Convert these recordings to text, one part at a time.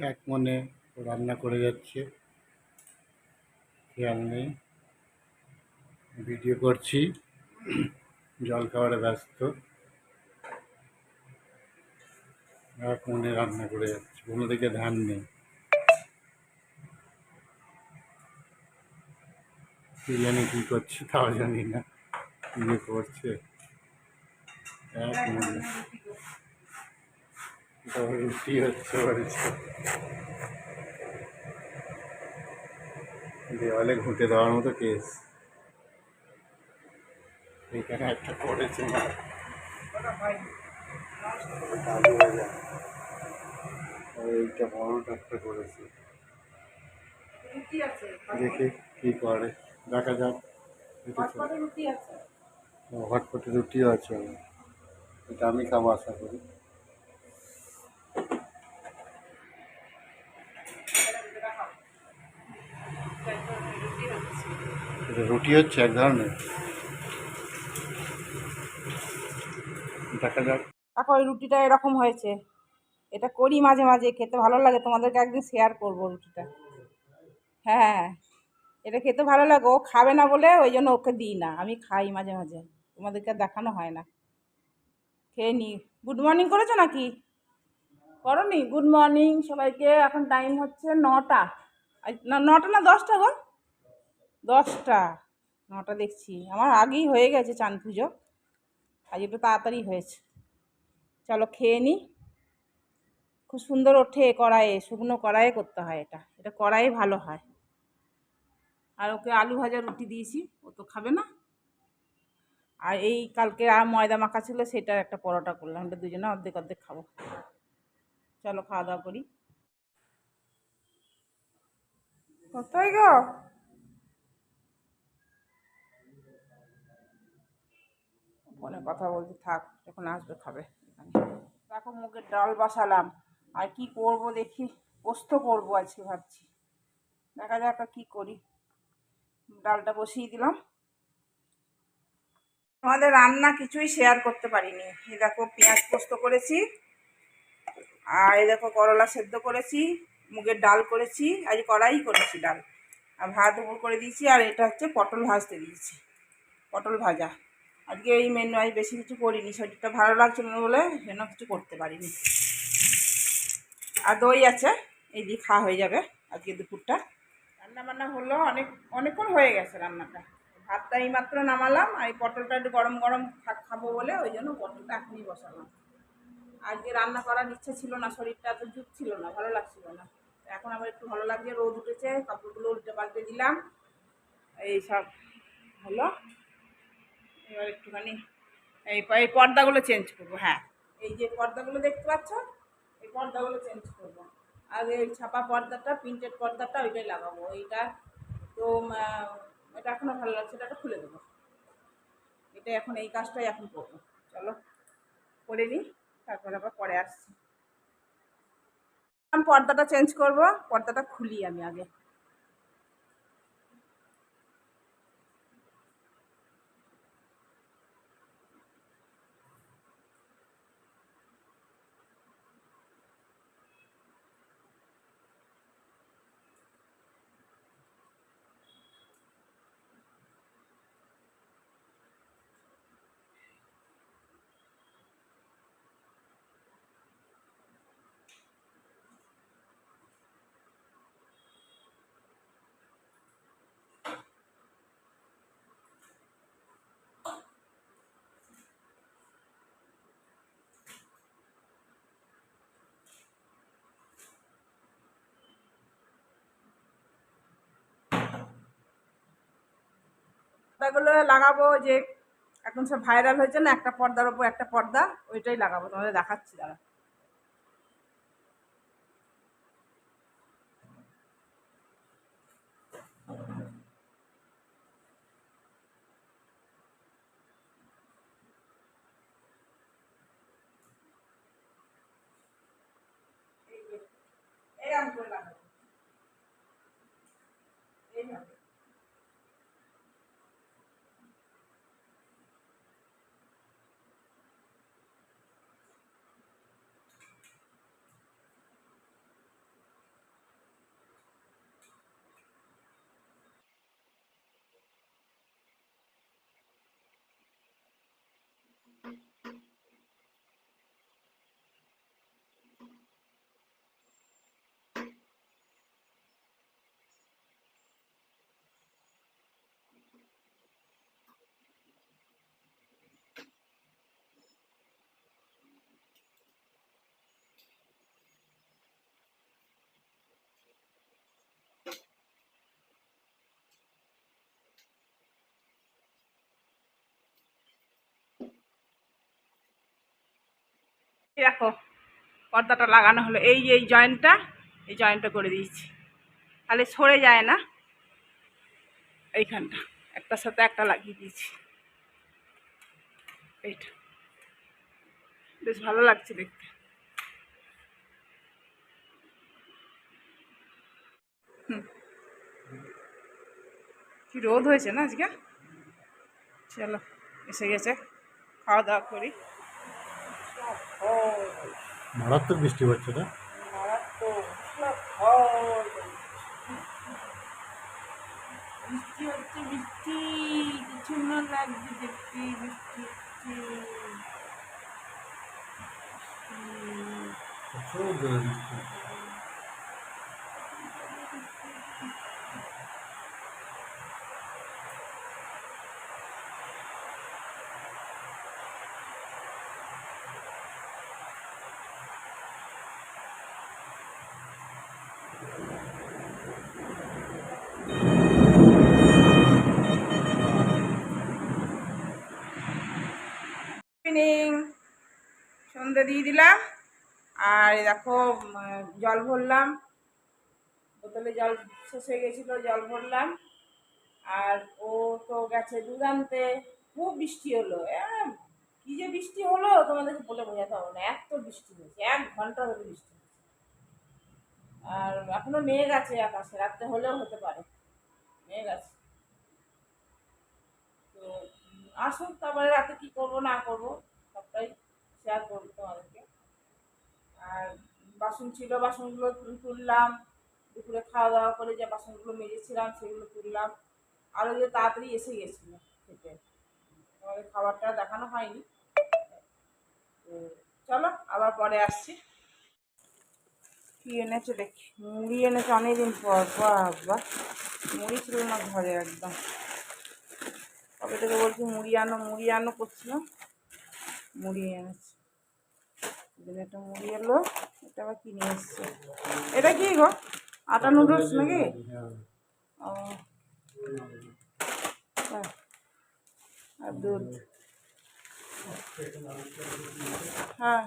এক মনে রান্না করে যাচ্ছে। খেয়াল নেই। ভিডিও করছি। জল খাবারে ব্যস্ত। এক মনে রান্না করে যাচ্ছে। কোনো দিকে ধ্যান নেই। কি জানি কী করছে তাও জানি না। কী যে করছে। এক মনে রুটি হচ্ছে বলছে দেওয়ালে ঘুঁটে দেওয়ার মতো কেস। এখানে একটা পড়েছে না আর এইটা বড়টা একটা করেছে দেখি কি করে দেখা যাক। তো- রুটি আছে। হটপটে রুটিও আছে। এটা আমি খাব আশা করি রুটি হচ্ছে এটা রুটি হচ্ছে এক ধরনের। দেখা যাক। ওই রুটিটা এরকম হয়েছে। এটা করি মাঝে মাঝে, খেতে ভালো লাগে। তোমাদেরকে একদিন শেয়ার করব রুটিটা। হ্যাঁ এটা খেতে ভালো লাগে। ও খাবে না বলে ওই জন্য ওকে দিই না। আমি খাই মাঝে মাঝে। তোমাদেরকে দেখানো হয় না। খেয়ে নি। গুড মর্নিং করেছ নাকি? করনি? গুড মর্নিং সবাইকে। এখন টাইম হচ্ছে নটা। না নটা না দশটা গো? দশটা, নটা দেখছি। আমার আগেই হয়ে গেছে চান পুজো। আজ একটু তাড়াতাড়ি হয়েছে। চলো খেয়ে নিই খুব সুন্দর ওঠে কড়াইয়ে, শুকনো কড়াইয়ে করতে হয় এটা। এটা কড়াইয়ে ভালো হয়। আর ওকে আলু ভাজা রুটি দিয়েছি, ও তো খাবে না। আর এই কালকে আর ময়দা মাখা ছিল, সেটার একটা পরোটা করলাম। এটা দুজনে অর্ধেক অর্ধেক খাব। চলো খাওয়া দাওয়া করি। কতই গো? ফোনে কথা বলতে থাক, যখন আসবে খাবে দেখো মুগের ডাল বসালাম, আর কি করব দেখি, পোস্ত করব আজকে ভাবছি। দেখা যাক কি করি। ডালটা বসিয়ে দিলাম। আমাদের রান্না কিছুই শেয়ার করতে পারিনি। এই দেখো পেঁয়াজ পোস্ত করেছি, আর এই দেখো করলা সেদ্ধ করেছি, মুগের ডাল করেছি, আজ কড়াই করেছি ডাল। আর ভাত উপর করে দিয়েছি, আর এটা হচ্ছে পটল ভাজতে দিয়েছি। পটল ভাজা। আজকে এই মেনু আমি বেশি কিছু করিনি, শরীরটা ভালো লাগছিল না বলে সেজন্য কিছু করতে পারিনি। আর দই আছে, এই দিয়ে খাওয়া হয়ে যাবে আজকে দুপুরটা। রান্না বান্না হলো অনেক, অনেকক্ষণ হয়ে গেছে রান্নাটা। ভাতটা এই মাত্র নামালাম, আর এই পটলটা একটু গরম গরম খাব বলে ওই জন্য পটলটা এখনই বসালাম। আজকে রান্না করার ইচ্ছে ছিল না, শরীরটা এত জুত ছিল না, ভালো লাগছিল না। এখন আবার একটু ভালো লাগছে, রোদ উঠেছে, কাপড়গুলো উল্টে পাল্টে দিলাম। এই সব হলো। এবার একটুখানি এই এই পর্দাগুলো চেঞ্জ করব হ্যাঁ। এই যে পর্দাগুলো দেখতে পাচ্ছ, এই পর্দাগুলো চেঞ্জ করব। আর এই ছাপা পর্দাটা প্রিন্টেড পর্দাটা ওইটাই লাগাবো। এইটা তো এটা এখনও ভালো লাগছে এটা খুলে দেবো। এটা এখন, এই কাজটাই এখন করব। চলো, করে নিই, তারপর আবার পরে আসছি। পর্দাটা চেঞ্জ করব, পর্দাটা খুলি আমি আগে। পর্দাগুলো লাগাবো যে এখন সব ভাইরাল হয়েছে না, একটা পর্দার ওপর একটা পর্দা, ওইটাই লাগাবো, তোমাদের দেখাচ্ছি দাঁড়া দেখো, পর্দাটা লাগানো হলো। এই যে এই জয়েন্টটা এই জয়েন্টটা করে দিয়েছি। তাহলে সরে যায় না? এইখানটা, একটার সাথে একটা লাগিয়ে দিয়েছি। এইটা। বেশ ভালো লাগছে দেখতে। কি রোদ হয়েছে না আজকে? চলো, এসে গেছে। খাওয়া দাওয়া করি। মারাত্মক বৃষ্টি হচ্ছে না? বৃষ্টি হচ্ছে বৃষ্টি। লাগছে দেখতে বৃষ্টি হচ্ছে। প্রচুর বৃষ্টি ইভিনিং সন্ধে দিয়ে দিলাম। আর দেখো জল ভরলাম। বোতলে জল শেষ হয়ে গেছিল জল ভরলাম। আর ও তো গেছে দুধ আনতে। খুব বৃষ্টি হলো এ, কি যে বৃষ্টি হলো তোমাদেরকে বলে বোঝাতে হবে না। এত বৃষ্টি হয়েছে এক ঘণ্টা ধরে বৃষ্টি আর এখনও মেঘ আছে আকাশে রাত্রে হলেও হতে পারে। মেঘ আছে। আসুন তারপরে রাতে কি করব, না করব, সবটাই শেয়ার করব তোমাদেরকে। আর বাসন ছিল, বাসনগুলো তুললাম, দুপুরে খাওয়া দাওয়া করে যে বাসনগুলো মেজেছিলাম, সেগুলো তুললাম। আরও যে তাড়াতাড়ি এসে গেছিল খেতে। তোমাদের খাবারটা দেখানো হয়নি। তো চলো, আবার পরে আসছি। কি এনেছে দেখি? মুড়ি এনেছে অনেকদিন পর বাবা মুড়ি ছিল না ঘরে একদম। কবে থেকে বলছি মুড়ি আনো মুড়ি আনো করছিলাম। মুড়ি এনেছে। একটা মুড়ি এলো, এটা আবার কিনে এসছে। এটা কি গো? আটা নুডলস নাকি? ও। আর দুধ হ্যাঁ।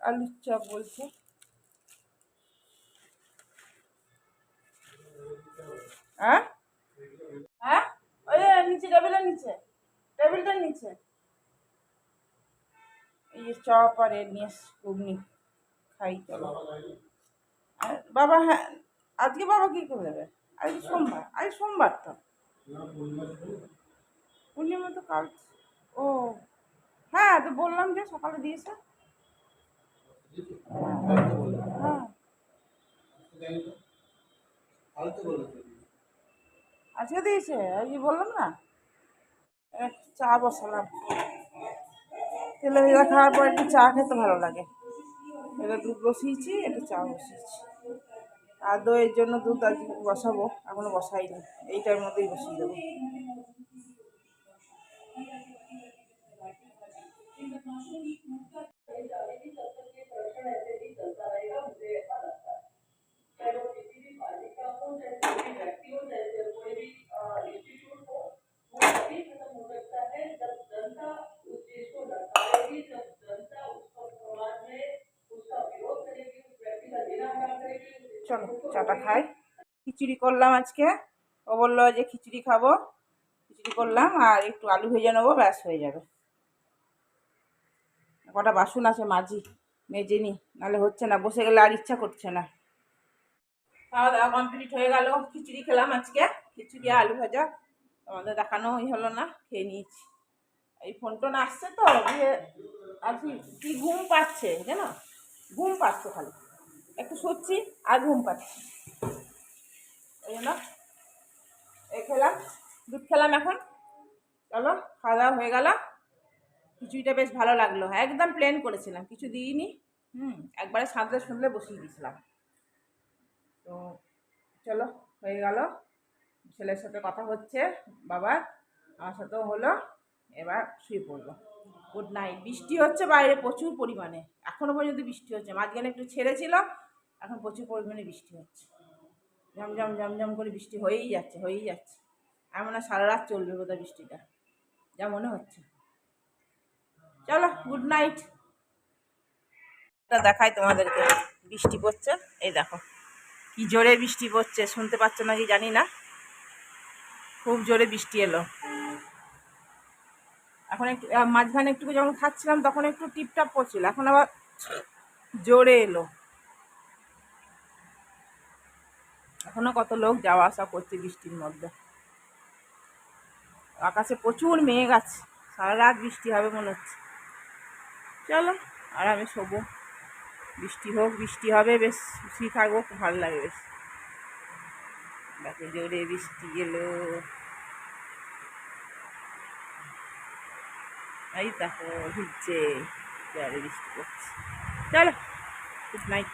আলুর চপ বলছে। হ্যাঁ? হ্যাঁ? ওই নিচে টেবিলের নিচে। টেবিলটার নিচে। এই খাই। আর বাবা হ্যাঁ আজকে বাবা কী করে দেবে? আজকে সোমবার, আজ সোমবার তো। কাল, ও। হ্যাঁ তো বললাম যে সকালে দিয়েছে। হ্যাঁ। আজকে দিয়েছে? আজকে বললাম না? চা বসালাম। তেলে ভেজা খাওয়ার পর একটু চা খেতে ভালো লাগে। এটা দুধ বসিয়েছি একটু চা বসিয়েছি। আর দইয়ের জন্য দুধ আজকে বসাবো, এখনও বসাইনি। এইটার মধ্যেই বসিয়ে দেবো। চলো, চাটা খাই। খিচুড়ি করলাম আজকে। ও বলল যে খিচুড়ি খাব। খিচুড়ি করলাম আর একটু আলু ভেজে নেব, ব্যাস হয়ে যাবে। কটা বাসন আছে মাঝি, মেজে নি, নাহলে হচ্ছে না, বসে গেলে আর ইচ্ছা করছে না। খাওয়া দাওয়া কমপ্লিট হয়ে গেল, খিচুড়ি খেলাম আজকে। খিচুড়ি আলু ভাজা, তোমাদের দেখানোই হলো না, খেয়ে নিয়েছি। এই ফোন টোন আসছে তো আর কি ঘুম পাচ্ছে, জানো? ঘুম পাচ্ছে খালি। একটু সচ্ছি আর ঘুম পাচ্ছি ওই জন্য এই খেলাম, দুধ খেলাম এখন। চলো, খাওয়া দাওয়া হয়ে গেল। খিচুড়িটা বেশ ভালো লাগল। একদম প্লেন করেছিলাম, কিছু দিইনি। হুম, একবারে সাঁতলে শুনলে বসিয়ে দিয়েছিলাম। তো চলো, হয়ে গেল। ছেলের সাথে কথা হচ্ছে, বাবার, আমার সাথেও হলো। এবার শুয়ে পড়ব। গুড নাইট বৃষ্টি হচ্ছে বাইরে প্রচুর পরিমাণে। এখনও পর্যন্ত বৃষ্টি হচ্ছে। মাঝখানে একটু ছেড়েছিল, এখন প্রচুর পরিমাণে বৃষ্টি হচ্ছে। ঝমঝম ঝমঝম করে বৃষ্টি হয়েই যাচ্ছে হয়েই যাচ্ছে। আর মনে হয় সারা রাত চলবে বোধহয় বৃষ্টিটা। যা মনে হচ্ছে। চলো গুড নাইট দেখাই তোমাদেরকে। বৃষ্টি পড়ছে। এই দেখো। কি জোরে বৃষ্টি পড়ছে, শুনতে পাচ্ছ নাকি জানি না। খুব জোরে বৃষ্টি এলো। এখন একটু মাঝখানে একটু যখন খাচ্ছিলাম তখন একটু টিপটাপ পড়ছিল এখন আবার জোরে এলো। এখনও কত লোক যাওয়া আসা করছে বৃষ্টির মধ্যে। আকাশে প্রচুর মেঘ আছে। সারা রাত বৃষ্টি হবে মনে হচ্ছে। চলো, আর আমি শোবো। বৃষ্টি হোক, বৃষ্টি হবে, বেশ খুশি থাকব খুব ভালো লাগে বেশ। দেখো জোরে বৃষ্টি এলো। এই দেখো ভিজছে জোরে বৃষ্টি পড়ছে চলো গুড নাইট